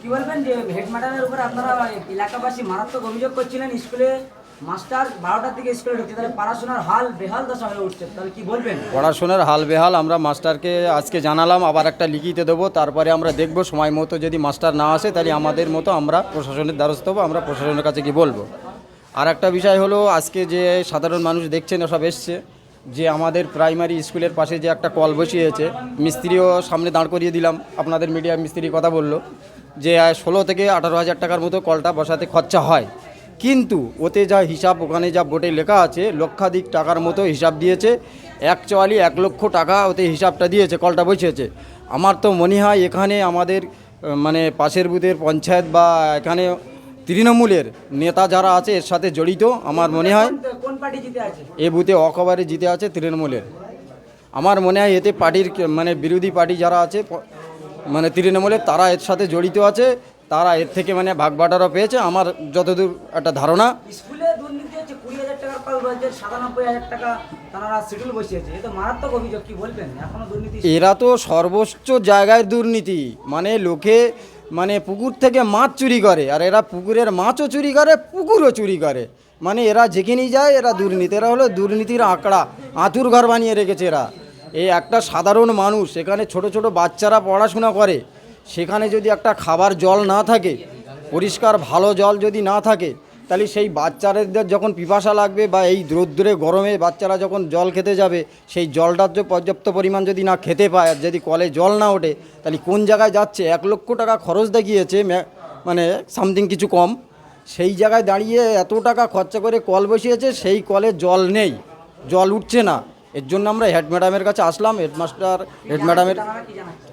কি বলবেন যে হেড ম্যাডামের উপর আপনারা এলাকাবাসী মারাত্মক অভিযোগ করছিলেন, স্কুলে মাস্টার বারোটার দিকে স্কুলে ঢুকছে, তাহলে পড়াশোনার হাল বেহাল দশা হয়ে উঠছে, তাহলে কি বলবেন? পড়াশোনার হাল বেহাল, আমরা মাস্টারকে আজকে জানালাম, আবার একটা লিখিতে দেবো, তারপরে আমরা দেখব, সময় মতো যদি মাস্টার না আসে, তাহলে আমাদের মতো আমরা প্রশাসনের দ্বারস্থ হব, আমরা প্রশাসনের কাছে কি বলব। আর একটা বিষয় হলো, আজকে যে সাধারণ মানুষ দেখছেন সব এসছে, যে আমাদের প্রাইমারি স্কুলের পাশে যে একটা কল বসিয়েছে, মিস্ত্রিও সামনে দাঁড় করিয়ে দিলাম, আপনাদের মিডিয়া মিস্ত্রি কথা বলল। যে ষোলো থেকে আঠারো হাজার টাকার মতো কলটা বসাতে খরচা হয়। কিন্তু ওতে যা হিসাব, ওখানে যা বোর্ডে লেখা আছে, লক্ষাধিক টাকার মতো হিসাব দিয়েছে। অ্যাকচুয়ালি এক লক্ষ টাকা ওতে হিসাবটা দিয়েছে, কলটা বসিয়েছে। আমার তো মনে হয় এখানে আমাদের মানে পাশের বুথের পঞ্চায়েত বা এখানে তৃণমূলের নেতা যারা আছে, এর সাথে জড়িত, আমার মনে হয় এ বুথে অকবারে জিতে আছে তৃণমূলের। আমার মনে হয় এতে পার্টির মানে বিরোধী পার্টি যারা আছে মানে তৃণমূলের তারা এর সাথে জড়িত আছে তারা এর থেকে মানে ভাগ বাটারও পেয়েছে। আমার যতদূর একটা ধারণা স্কুলে দুর্নীতি হচ্ছে কুড়ি হাজার টাকার কল বলছে সাতানব্বই হাজার টাকা তারা শিডিউল বসিয়েছে। এ মারাত্মক অভিযোগ কি বলবেন? এখনও দুর্নীতি এরা তো সর্বোচ্চ জায়গায় দুর্নীতি। মানে লোকে মানে পুকুর থেকে মাছ চুরি করে আর এরা পুকুরের মাছও চুরি করে পুকুরও চুরি করে। মানে এরা যেখানেই যায় এরা দুর্নীতি। এরা হলো দুর্নীতির আঁকড়া আঁতুর ঘর বানিয়ে রেখেছে এরা। এই একটা সাধারণ মানুষ, এখানে ছোট ছোট বাচ্চারা পড়াশোনা করে, সেখানে যদি একটা খাবার জল না থাকে, পরিষ্কার ভালো জল যদি না থাকে, তাহলে সেই বাচ্চাদের যখন পিপাসা লাগবে বা এই রৌদ্রে গরমে বাচ্চারা যখন জল খেতে যাবে, সেই জলটার যে পর্যাপ্ত পরিমাণ যদি না খেতে পায় আর যদি কলে জল না ওঠে, তাহলে কোন জায়গায় যাচ্ছে? এক লক্ষ টাকা খরচ দেখিয়েছে মানে সামথিং কিছু কম। সেই জায়গায় দাঁড়িয়ে এত টাকা খরচা করে কল বসিয়েছে, সেই কলে জল নেই, জল উঠছে না। এর জন্য আমরা হেড ম্যাডামের কাছে আসলাম। হেডমাস্টার হেড ম্যাডামের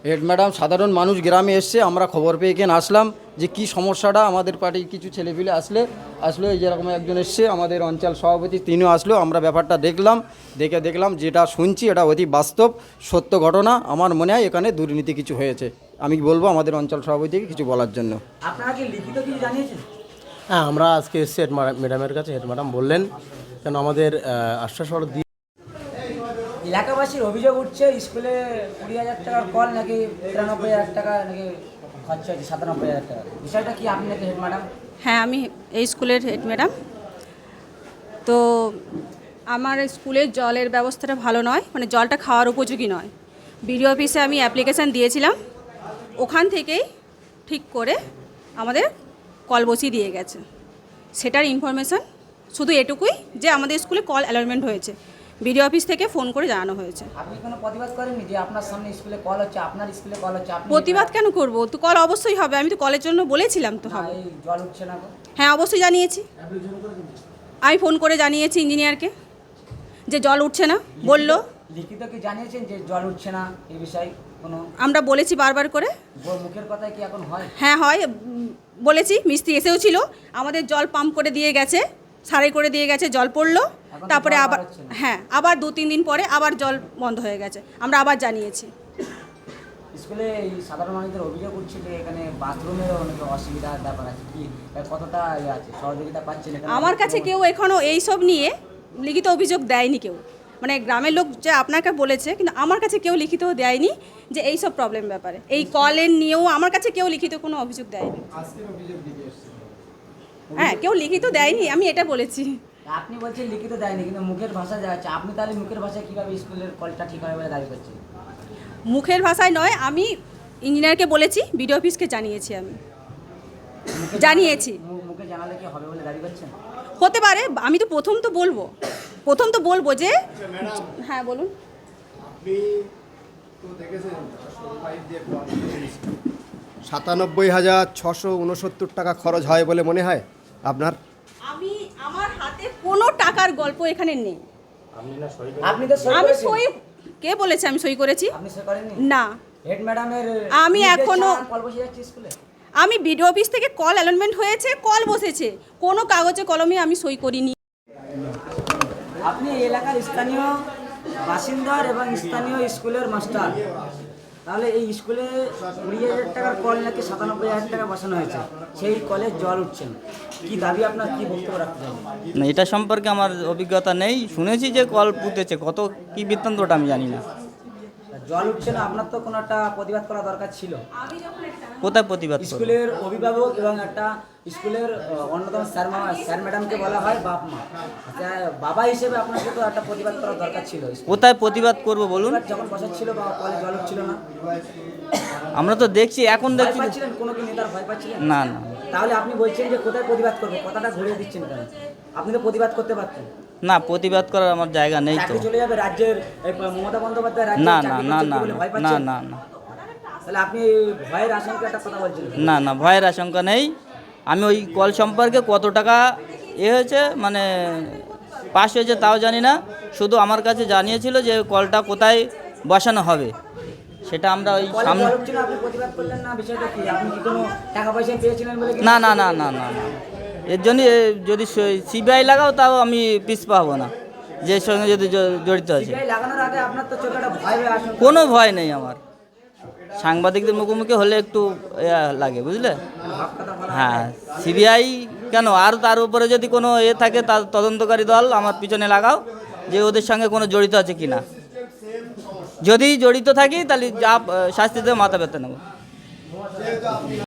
হেড ম্যাডাম সাধারণ মানুষ গ্রামে এসছে আমরা খবর পেয়ে এখানে আসলাম যে কি সমস্যাটা আমাদের পার্টির কিছু ছেলেপিলে আসলে আসলো এই যেরকম একজন এসছে আমাদের অঞ্চল সভাপতি তিনিও আসলো আমরা ব্যাপারটা দেখলাম দেখে দেখলাম যেটা শুনছি এটা অতি বাস্তব সত্য ঘটনা আমার মনে হয় এখানে দুর্নীতি কিছু হয়েছে। আমি বলব আমাদের অঞ্চল সভাপতিকে কিছু বলার জন্য? আপনারা কি লিখিত কিছু জানিয়েছেন? হ্যাঁ আমরা আজকে এসেছি হেড ম্যাডামের কাছে হেড ম্যাডাম বললেন কেন আমাদের আশ্বাস দিয়ে এলাকাবাসীর অভিযোগ উঠছে, স্কুলে কুড়ি হাজার টাকার কল নাকি তিরানব্বই হাজার টাকা নাকি খরচা হয়েছে, সাতানব্বই হাজার টাকা। বিষয়টা কি আপনি নাকি হেড ম্যাডাম? হ্যাঁ আমি এই স্কুলের হেড ম্যাডাম। তো আমার স্কুলের জলের ব্যবস্থাটা ভালো নয় মানে জলটা খাওয়ার উপযোগী নয়। বিডিও অফিসে আমি অ্যাপ্লিকেশান দিয়েছিলাম, ওখান থেকেই ঠিক করে আমাদের কল বসিয়ে দিয়ে গেছে। সেটার ইনফরমেশান শুধু এটুকুই যে আমাদের স্কুলে কল অ্যালটমেন্ট হয়েছে। বিডিও অফিস থেকে ফোন করে জানানো হয়েছে। আপনি কোনো প্রতিবাদ করেননি যে আপনার সামনে স্কুলে কল হচ্ছে আপনার স্কুলে কল হচ্ছে আপনি প্রতিবাদ কেন করব? তো কল অবশ্যই হবে আমি তো কলের জন্য বলেছিলাম তো হবে। এই জল উঠছে না গো। হ্যাঁ অবশ্যই জানিয়েছি। আমি ফোন করে জানিয়েছি ইঞ্জিনিয়ারকে যে জল উঠছে না বলল। লিখিত কি জানিয়েছেন যে জল উঠছে না এই বিষয়ে কোনো আমরা বলেছি বারবার করে। মুখের কথায় কি এখন হয়? হ্যাঁ হয়। উম, বলেছি মিস্ত্রি এসেও ছিল। আমাদের জল পাম্প করে দিয়ে গেছে। সারাই করে দিয়ে গেছে জল পড়ল। তারপরে আবার হ্যাঁ আবার দু তিন দিন পরে আবার জল বন্ধ হয়ে গেছে। আমরা আবার জানিয়েছি। স্কুলে সাধারণ মানুষদের অভিযোগ উঠছে যে এখানে বাথরুমেরও অনেক অসুবিধার ব্যাপার আছে। কি কতটা ইয়ে আছে? সহযোগিতা আমার কাছে কেউ এখনও এই সব নিয়ে লিখিত অভিযোগ দেয়নি কেউ। মানে গ্রামের লোক যে আপনাকে বলেছে কিন্তু আমার কাছে কেউ লিখিত দেয়নি যে এই সব প্রবলেম ব্যাপারে। এই কলের নিয়েও আমার কাছে কেউ লিখিত কোনো অভিযোগ দেয়নি। হ্যাঁ কেউ লিখিত দেয়নি আমি এটা বলেছি। আপনি বলছেন লিখিত দেয়নি কিন্তু মুখের ভাষা যাচ্ছে আপনি তাহলে মুখের ভাষায় কীভাবে স্কুলের কলটা ঠিক হবে বলে দাবি করছেন? মুখের ভাষায় নয় আমি ইঞ্জিনিয়ারকে বলেছি বিডিও অফিসকে জানিয়েছি আমি। জানিয়েছি। মুখে জানালে কি হবে বলে দাবি করছেন? হতে পারে আমি তো প্রথম তো বলব। প্রথম তো বলব যে হ্যাঁ বলুন। আপনি তো দেখেছেন সাতানব্বই হাজার ছশো উনসত্তর টাকা খরচ হয় বলে মনে হয় আপনার? আমি আমার হাতে কোনো টাকার গল্প এখানে নেই। আপনি তো সই আমি করেছেন। সই কে বলেছে আমি সই করেছি? আপনি সই করেননি? না। হেড ম্যাডামের আমি নির্দেশ এখনো- ছাড়া কল বসে যাচ্ছে স্কুলে? আমি বিডিও অফিস থেকে কল অ্যালটমেন্ট হয়েছে কল বসেছে। কোনো কাগজে কলমে আমি সই করিনি। আপনি এই এলাকার স্থানীয় বাসিন্দার এবং স্থানীয় স্কুলের মাস্টার। তাহলে এই স্কুলে কুড়ি হাজার টাকার কল নাকি সাতানব্বই হাজার টাকা বসানো হয়েছে? সেই কলে জল উঠছে না। কি দাবি আপনার, কি বক্তব্য রাখতে না, এটা সম্পর্কে আমার অভিজ্ঞতা নেই। শুনেছি যে কল পুঁতেছে। কত, কি বৃত্তান্তটা আমি জানি না। জল উঠছে না আপনার তো কোনো একটা প্রতিবাদ করা দরকার ছিল। কোথায় প্রতিবাদ স্কুলের অভিভাবক এবং একটা স্কুলের অন্যতম স্যার মা স্যার ম্যাডামকে বলা হয় বাপ মা। আচ্ছা, বাবা হিসেবে আপনাকে তো একটা প্রতিবাদ করা দরকার ছিল কোথায় প্রতিবাদ করব বলুন? যখন বসাচ্ছিল বা কলে জল উঠছিল না। আমরা তো দেখছি এখন দেখছি কোনো কি নেতার ভয় পাচ্ছিলেন? না না। তাহলে আপনি বলছেন যে কোথায় প্রতিবাদ করব? কথাটা ঘুরিয়ে দিচ্ছেন কেন? আপনি তো প্রতিবাদ করতে পারতেন। না প্রতিবাদ করার আমার জায়গা নেই তো। চলে যাবে রাজ্যের মমতা বন্দ্যোপাধ্যায় না না না না না না না। তাহলে আপনি ভয়ের আশঙ্কা একটা কথা বলছেন না না ভয়ের আশঙ্কা নেই। আমি ওই কল সম্পর্কে কত টাকা এ হয়েছে মানে পাস হয়েছে তাও জানি না। শুধু আমার কাছে জানিয়েছিল যে কলটা কোথায় বসানো হবে। সেটা আমরা ওই সামনে না না না না না না। এর জন্য যদি সিবিআই লাগাও তাও আমি পিস পাবো না। যে সঙ্গে যদি জড়িত আছে। কোনো ভয় নেই আমার। সাংবাদিকদের মুখোমুখি হলে একটু লাগে বুঝলে? হ্যাঁ সিবিআই কেন? আর তার উপরে যদি কোনো এ থাকে তার তদন্তকারী দল আমার পিছনে লাগাও যে ওদের সঙ্গে কোনো জড়িত আছে কি না যদি জড়িত থাকি তাহলে যা শাস্তি দেবে মাথা ব্যথা নেব।